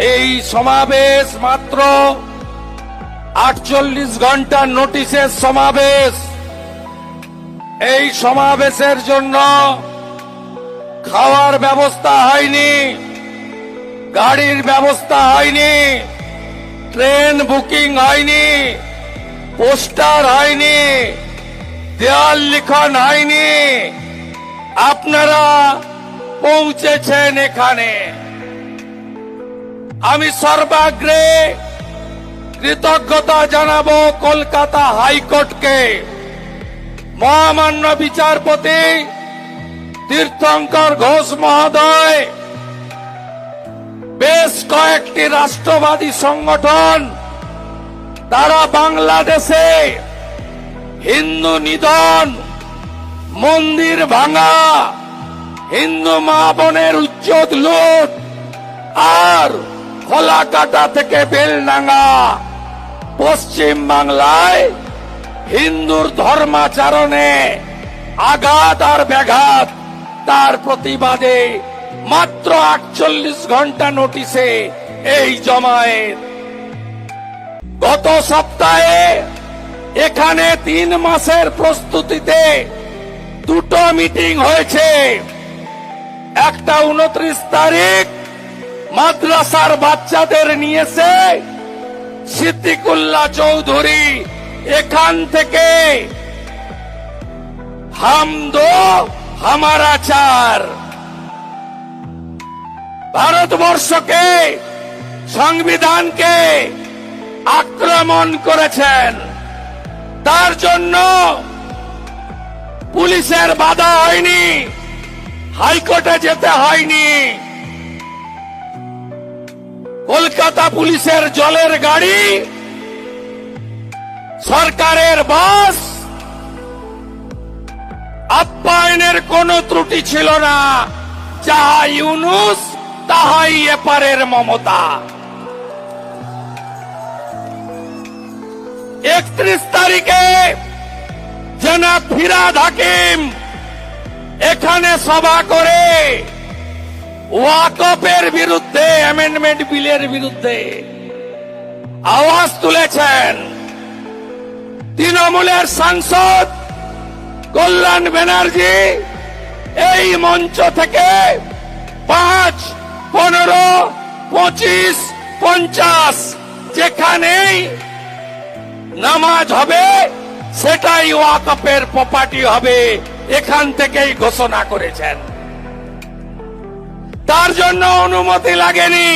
এই সমাবেশ মাত্র আটচল্লিশ ঘণ্টার নোটিশের সমাবেশ। এই সমাবেশের জন্য খাওয়ার ব্যবস্থা হয়নি, গাড়ির ব্যবস্থা হয়নি, ট্রেন বুকিং হয়নি, পোস্টার হয়নি, দেয়াল লিখন হয়নি। আপনারা পৌঁছেছেন এখানে। আমি সর্বাগ্রে কৃতজ্ঞতা জানাব কলকাতা হাইকোর্টকে। মহামান্য বিচারপতি তীর্থঙ্কর ঘোষ মহোদয়, বেশ কয়েকটি রাষ্ট্রবাদী সংগঠন তারা বাংলাদেশে হিন্দু নিধন, মন্দির ভাঙা, হিন্দু মা বোনের উজ্জ্বল লুট, আর খোলাকাটা থেকে বেলডাঙ্গা, পশ্চিম বাংলায় হিন্দুর ধর্মাচরণে আঘাত আর ব্যাঘাত, তার প্রতিবাদে মাত্র আটচল্লিশ ঘণ্টা নোটিশে এই জমায়েত। গত সপ্তাহে এখানে তিন মাসের প্রস্তুতিতে দুটো মিটিং হয়েছে। একটা উনত্রিশ তারিখ মাদ্রাসার বাচ্চাদের নিয়েছে সিদ্দিকুল্লাহ চৌধুরী। এখান থেকে হাম দো হামারা চার। ভারতবর্ষকে, সংবিধানকে আক্রমণ করেছেন। তার জন্য পুলিশের বাধা হয়নি, হাইকোর্টে যেতে হয়নি। কলকাতা পুলিশের জলের গাড়ি, সরকারের বাস, আপ্যায়নের কোনো ত্রুটি ছিল না। যাহা ইউনুস, তাহাই এপারের মমতা। একত্রিশ তারিখে জনাব ফিরাদ হাকিম এখানে সভা করে ওয়াকফের বিরুদ্ধে অ্যামেন্ডমেন্ট বিলের বিরুদ্ধে আওয়াজ তুলেছেন তৃণমূলের সাংসদ কল্যাণ ব্যানার্জি। এই মঞ্চ থেকে পাঁচ, পনেরো, পঁচিশ, পঞ্চাশ, যেখানেই নামাজ হবে, সেটাই ওয়াকফের প্রপার্টি হবে। এখান থেকেই ঘোষণা করেছেন। তার জন্য অনুমতি লাগেনি।